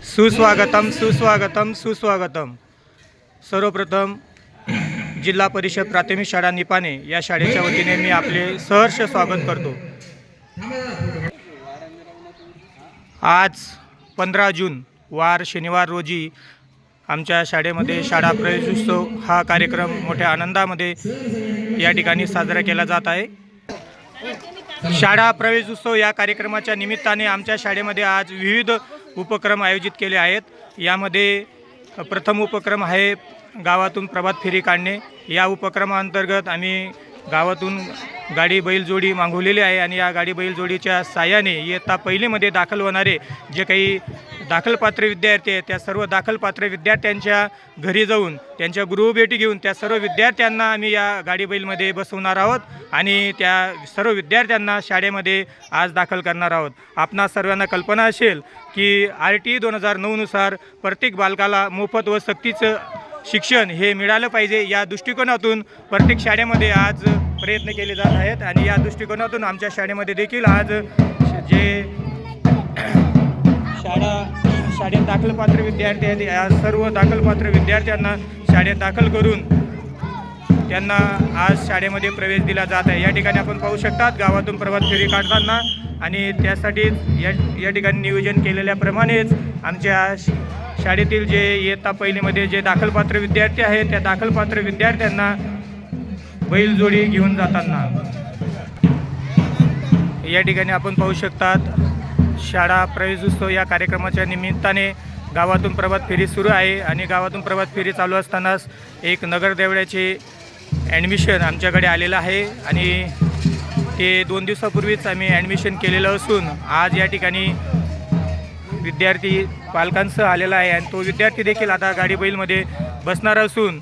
सुस्वागतम सुस्वागतम सुस्वागतम. सर्वप्रथम जिल्हा परिषद प्राथमिक शाळा निपाणे या शाळेच्या वतीने मी आपले सहर्ष स्वागत करतो. आज पंधरा जून वार शनिवार रोजी आमच्या शाळेमध्ये शाळा प्रवेशोत्सव हा कार्यक्रम मोठ्या आनंदामध्ये या ठिकाणी साजरा केला जात आहे. शाळा प्रवेशोत्सव या कार्यक्रमाच्या निमित्ताने आमच्या शाळेमध्ये आज विविध उपक्रम आयोजित केले आहेत. यामध्ये प्रथम उपक्रम आहे गावातून प्रभात फेरी काढणे. या उपक्रमाअंतर्गत आम्ही गावातून गाडी बैलजोडी मागवलेली आहे आणि या गाडी बैलजोडीच्या साह्याने इयत्ता पहिलीमध्ये दाखल होणारे जे काही दाखलपात्र विद्यार्थी आहेत. त्या सर्व दाखलपात्र विद्यार्थ्यांच्या घरी जाऊन त्यांच्या गृहभेटी घेऊन त्या सर्व विद्यार्थ्यांना आम्ही या गाडी बैलमध्ये बसवणार आहोत आणि त्या सर्व विद्यार्थ्यांना शाळेमध्ये आज दाखल करणार आहोत. आपणा सर्वांना कल्पना असेल की आर टी दोन हजार नऊनुसार प्रत्येक बालकाला मोफत व सक्तीचं शिक्षण हे मिळालं पाहिजे या दृष्टिकोनातून प्रत्येक शाळेमध्ये आज प्रयत्न केले जात आहेत आणि या दृष्टिकोनातून आमच्या शाळेमध्ये देखील आज जे शाळा शाळेत दाखलपात्र विद्यार्थी आहेत. या सर्व दाखलपात्र विद्यार्थ्यांना शाळेत दाखल करून त्यांना आज शाळेमध्ये प्रवेश दिला जात आहे. या ठिकाणी आपण पाहू शकतात गावातून प्रभात फेरी काढताना आणि त्यासाठीच या या ठिकाणी नियोजन केलेल्याप्रमाणेच आमच्या श- शाळेतील जे इयत्ता पहिलीमध्ये जे दाखलपात्र विद्यार्थी आहेत त्या दाखलपात्र विद्यार्थ्यांना बैलजोडी घेऊन जाताना. या ठिकाणी आपण पाहू शकतात शाळा प्रवेशोत्सव या कार्यक्रमाच्या निमित्ताने गावातून प्रभात फेरी सुरू आहे आणि गावातून प्रभात फेरी चालू असतानाच एक नगरदेवड्याचे ॲडमिशन आमच्याकडे आलेलं आहे आणि ते दोन दिवसापूर्वीच आम्ही ॲडमिशन केलेलं असून आज या ठिकाणी विद्यार्थी पालकांसह आलेला आहे आणि तो विद्यार्थी देखील आता गाडी बैलमध्ये बसणार असून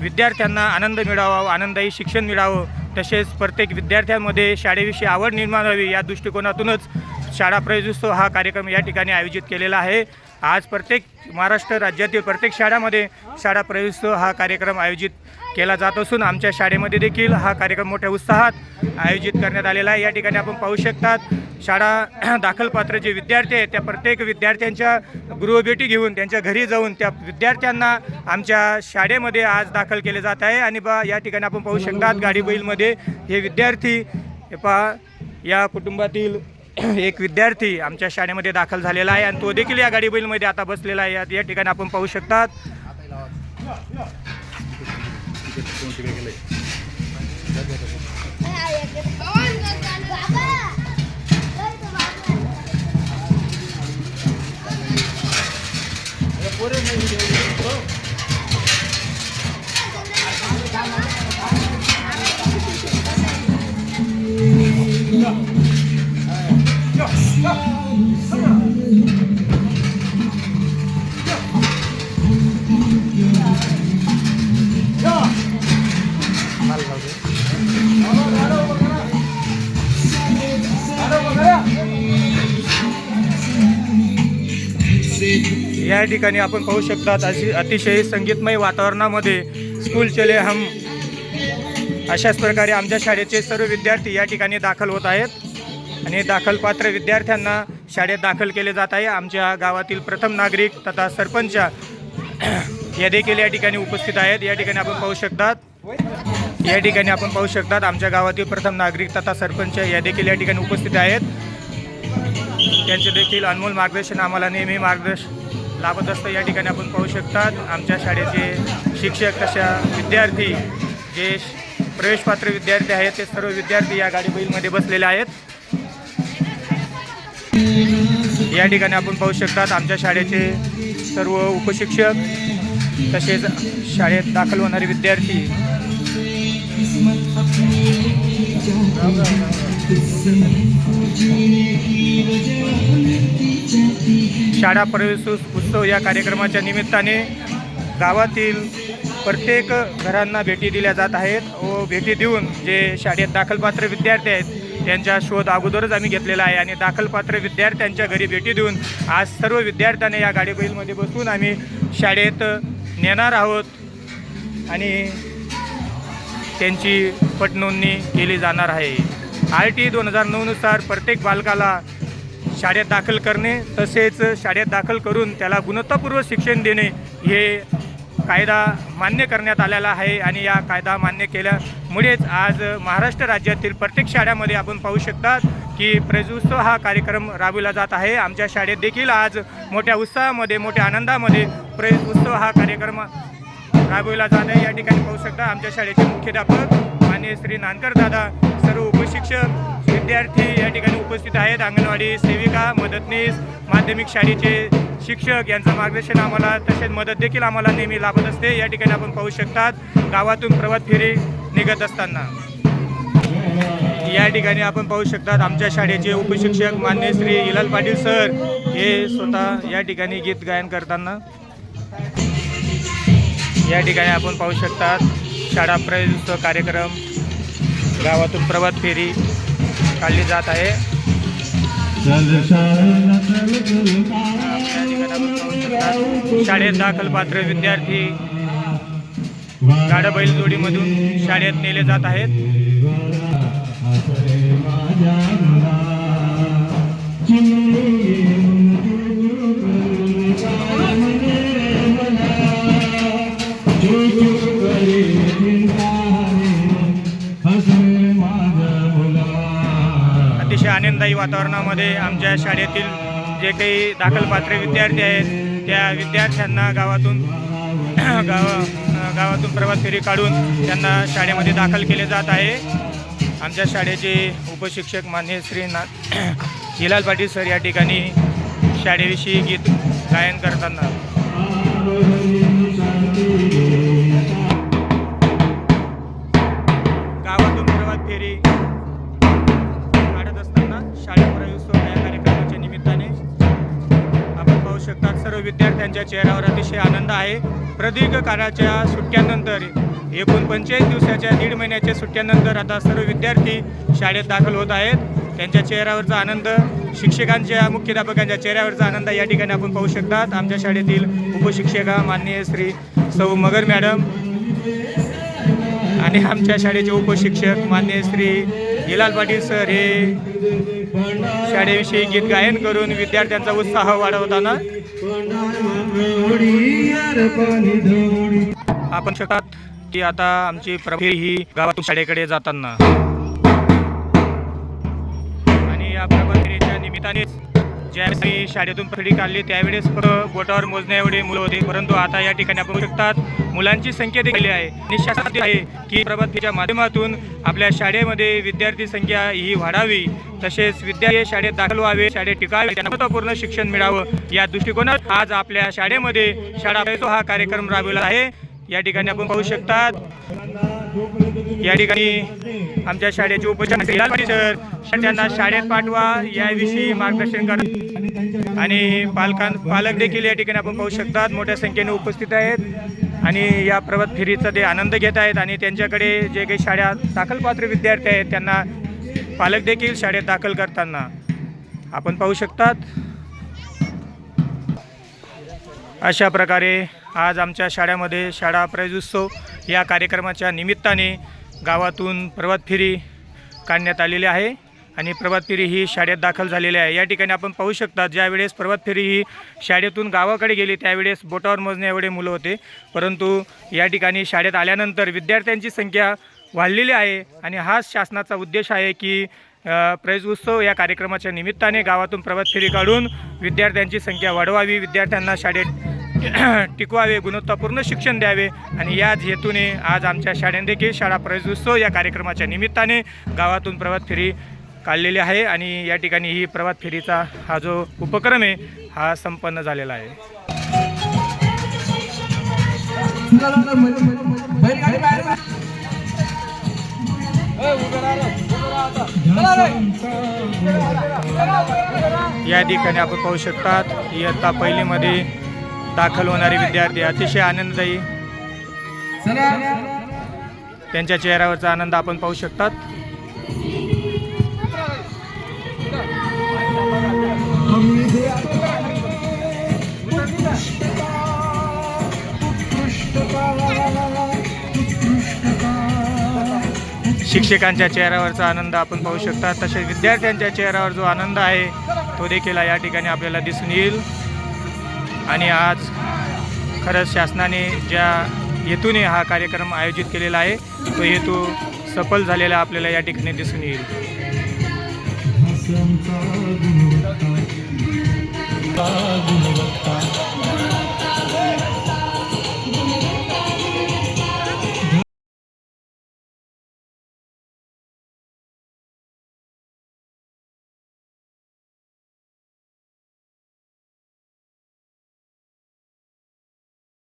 विद्यार्थ्यांना आनंद मिळावा आनंददायी शिक्षण मिळावं तसेच प्रत्येक विद्यार्थ्यांमध्ये शाळेविषयी आवड निर्माण व्हावी या दृष्टिकोनातूनच शाळा प्रवेशोत्सव हा कार्यक्रम या ठिकाणी आयोजित केलेला आहे. आज प्रत्येक महाराष्ट्र राज्यातील प्रत्येक शाळामध्ये शाळा प्रवेशोत्सव हा कार्यक्रम आयोजित केला जात असून आमच्या शाळेमध्ये देखील हा कार्यक्रम मोठ्या उत्साहात आयोजित करण्यात आलेला आहे. या ठिकाणी आपण पाहू शकतात शाळा दाखलपात्र जे विद्यार्थी आहेत त्या प्रत्येक विद्यार्थ्यांच्या गृहभेटी घेऊन त्यांच्या घरी जाऊन त्या विद्यार्थ्यांना आमच्या शाळेमध्ये आज दाखल केले जात आहे. आणि बा या ठिकाणी आपण पाहू शकतात गाडी बैलमध्ये हे विद्यार्थी पहा या कुटुंबातील एक विद्यार्थी आमच्या शाळेमध्ये दाखल झालेला आहे आणि तो देखील या गाडी बैलमध्ये आता बसलेला आहे. या- या ठिकाणी आपण पाहू शकतात. या ठिकाणी आपण पाहू शकतात अशी अतिशय संगीतमय वातावरणामध्ये स्कूल चले हम अशाच प्रकारे आमच्या शाळेचे सर्व विद्यार्थी या ठिकाणी दाखल होत आहेत. आणि दाखलपात्र विद्यार्थ्यांना शाळेत दाखल केले जात आहे. आमच्या गावातील प्रथम नागरिक तथा सरपंच या देखील या ठिकाणी उपस्थित आहेत. या ठिकाणी आपण पाहू शकतात. या ठिकाणी आपण पाहू शकतात. आमच्या गावातील प्रथम नागरिक तथा सरपंच या देखील या ठिकाणी उपस्थित आहेत. त्यांचे देखील अनमोल मार्गदर्शन आम्हाला नेहमी मार्गदर्शन लाभत असतं. या ठिकाणी आपण पाहू शकतात. आमच्या शाळेचे शिक्षक तशा विद्यार्थी जे श- प्रवेशपात्र विद्यार्थी आहेत ते सर्व विद्यार्थी या गाडी बैलमध्ये बसलेले आहेत. या ठिकाणी आपण पाहू शकतात आमच्या शाळेचे सर्व उपशिक्षक तसेच शाळेत दाखल होणारे विद्यार्थी. शाळा प्रवेश उत्सव या कार्यक्रमाच्या निमित्ताने गावातील प्रत्येक घरांना भेटी दिल्या जात आहेत व भेटी देऊन जे शाळेत दाखलपात्र विद्यार्थी आहेत त्यांचा शोध अगोदरच आम्ही घेतलेला आहे आणि दाखलपात्र विद्यार्थ्यांच्या घरी भेटी देऊन आज सर्व विद्यार्थ्यांना या गाडीबैलमध्ये बसून आम्ही शाळेत नेणार आहोत आणि त्यांची पटनोंदणी केली जाणार आहे. आर टी दोन हजार नऊनुसार प्रत्येक बालकाला शाळेत दाखल करणे तसेच शाळेत दाखल करून त्याला गुणवत्तापूर्व शिक्षण देणे हे कायदा मान्य करण्यात आलेला आहे आणि या कायदा मान्य केल्यामुळेच आज महाराष्ट्र राज्यातील प्रत्येक शाळेमध्ये आपण पाहू शकतात की प्रजोत्सव हा कार्यक्रम राबविला जात आहे. आमच्या शाळेत देखील आज मोठ्या उत्साहामध्ये मोठ्या आनंदामध्ये प्रेस उत्सव हा कार्यक्रम राबविला जात आहे. या ठिकाणी पाहू शकता आमच्या शाळेचे मुख्याध्यापक मान्य श्री नानकर दादा सर्व उपशिक्षक विद्यार्थी या ठिकाणी उपस्थित आहेत. अंगणवाडी सेविका मदतनीस माध्यमिक शाळेचे शिक्षक यांचं मार्गदर्शन आम्हाला तसेच मदत देखील आम्हाला नेहमी लाभत असते. या ठिकाणी आपण पाहू शकतात गावातून प्रवत फेरी निघत असताना. या ठिकाणी आपण पाहू शकतात आमच्या शाळेचे उपशिक्षक मान्य श्री हिलाल पाटील सर हे स्वतः या ठिकाणी गीत गायन करताना. या ठिकाणी आपण पाहू शकतात शाळा प्रवेशोत्सव कार्यक्रम गावातून प्रभात फेरी काढली जात आहे. शाळेत दाखल पात्र विद्यार्थी गाडा बैलजोडीमधून शाळेत नेले जात आहेत. वातावरणामध्ये आमच्या शाळेतील जे काही दाखलपात्र विद्यार्थी आहेत त्या विद्यार्थ्यांना गावातून गावा गावातून प्रवास फेरी काढून त्यांना शाळेमध्ये दाखल केले जात आहे. आमच्या शाळेचे उपशिक्षक मान्य श्री ना हिलाल पाटील सर या ठिकाणी शाळेविषयी गीत गायन करताना. गावातून प्रवास फेरी विद्यार्थ्यांच्या चेहऱ्यावर अतिशय आनंद आहे. प्रदीर्घ काळाच्या सुट्ट्यानंतर एकूण पंचेचाळीस दिवसाच्या दीड महिन्याच्या सुट्ट्यानंतर आता सर्व विद्यार्थी शाळेत दाखल होत आहेत. त्यांच्या चेहऱ्यावरचा आनंद शिक्षकांच्या मुख्याध्यापकांच्या चेहऱ्यावरचा आनंद या ठिकाणी आपण पाहू शकतात. आमच्या शाळेतील उपशिक्षिका माननीय श्री सौ मगर मॅडम आणि आमच्या शाळेचे उपशिक्षक मान्य श्री हिलाल पाटील सर हे शाळेविषयी गीत गायन करून विद्यार्थ्यांचा उत्साह वाढवताना आपण शकतात की आता आमची प्रभावी ही गावातून शाळेकडे जाताना. आणि या प्रभावीच्या निमित्तानेच ज्यावेळी शाळेतून फेरी काढली त्यावेळेस फक्त बोटावर मोजण्या एवढे मुलं होते. परंतु आता या ठिकाणी आपण बघू शकतात मुलांची संख्या देखील आहे. निश्चित आहे की प्रभातीच्या माध्यमातून आपल्या शाळेमध्ये विद्यार्थी संख्या ही वाढावी. तसेच विद्यार्थी शाळेत दाखल व्हावे शाळेत टिकावे महत्त्वपूर्ण शिक्षण मिळावं. या दृष्टिकोनात आज आपल्या शाळेमध्ये शाळा हा कार्यक्रम राबविला आहे. या ठिकाणी आपण पाहू शकतात. या ठिकाणी आमच्या शाळेचे उपचार सर त्यांना शाळेत पाठवा याविषयी मार्गदर्शन करा. आणि पालकां पालक देखील या ठिकाणी आपण पाहू शकतात मोठ्या संख्येने उपस्थित आहेत. आणि या प्रभात फेरीचा ते आनंद घेत आहेत आणि त्यांच्याकडे जे काही शाळा दाखल पात्र विद्यार्थी आहेत त्यांना पालक देखील शाळेत दाखल करताना आपण पाहू शकतात. अशा प्रकारे आज आमच्या शाळेमध्ये शाळा प्रयोजोत्सव या कार्यक्रमाच्या निमित्ताने गावातून प्रभात फेरी काढण्यात आलेली आहे आणि प्रभात फेरी ही शाळेत दाखल झालेली आहे. या ठिकाणी आपण पाहू शकता ज्यावेळेस प्रभात फेरी ही शाळेतून गावाकडे गेली त्यावेळेस बोटावर मोजणे एवढे मुलं होते. परंतु या ठिकाणी शाळेत आल्यानंतर विद्यार्थ्यांची संख्या वाढलेली आहे आणि हाच शासनाचा उद्देश आहे की अ, उत्सव या कार्यक्रमाच्या निमित्ताने गावातून प्रभात फेरी काढून विद्यार्थ्यांची संख्या वाढवावी. विद्यार्थ्यांना शाळेत टिकवावे गुणवत्तापूर्ण शिक्षण द्यावे आणि याच हेतूने आज आमच्या शाळेदेखील शाळा प्रवेश उत्सव या कार्यक्रमाच्या निमित्ताने गावातून प्रभात फेरी काढलेली आहे आणि या ठिकाणी ही प्रभात फेरीचा हा जो उपक्रम आहे हा संपन्न झालेला आहे. या ठिकाणी आपण पाहू शकतात इयत्ता पहिलीमध्ये दाखल होणारे विद्यार्थी अतिशय आनंददायी. त्यांच्या चेहऱ्यावरचा आनंद आपण पाहू शकतात. शिक्षकांच्या चेहऱ्यावरचा आनंद आपण पाहू शकता तसेच विद्यार्थ्यांच्या चेहऱ्यावर जो आनंद आहे तो देखील या ठिकाणी आपल्याला दिसून येईल. आणि आज खरंच शासनाने ज्या हेतूने हा कार्यक्रम आयोजित केलेला आहे तो हेतू सफल झालेला आपल्याला या ठिकाणी दिसून येईल. हास्यांचा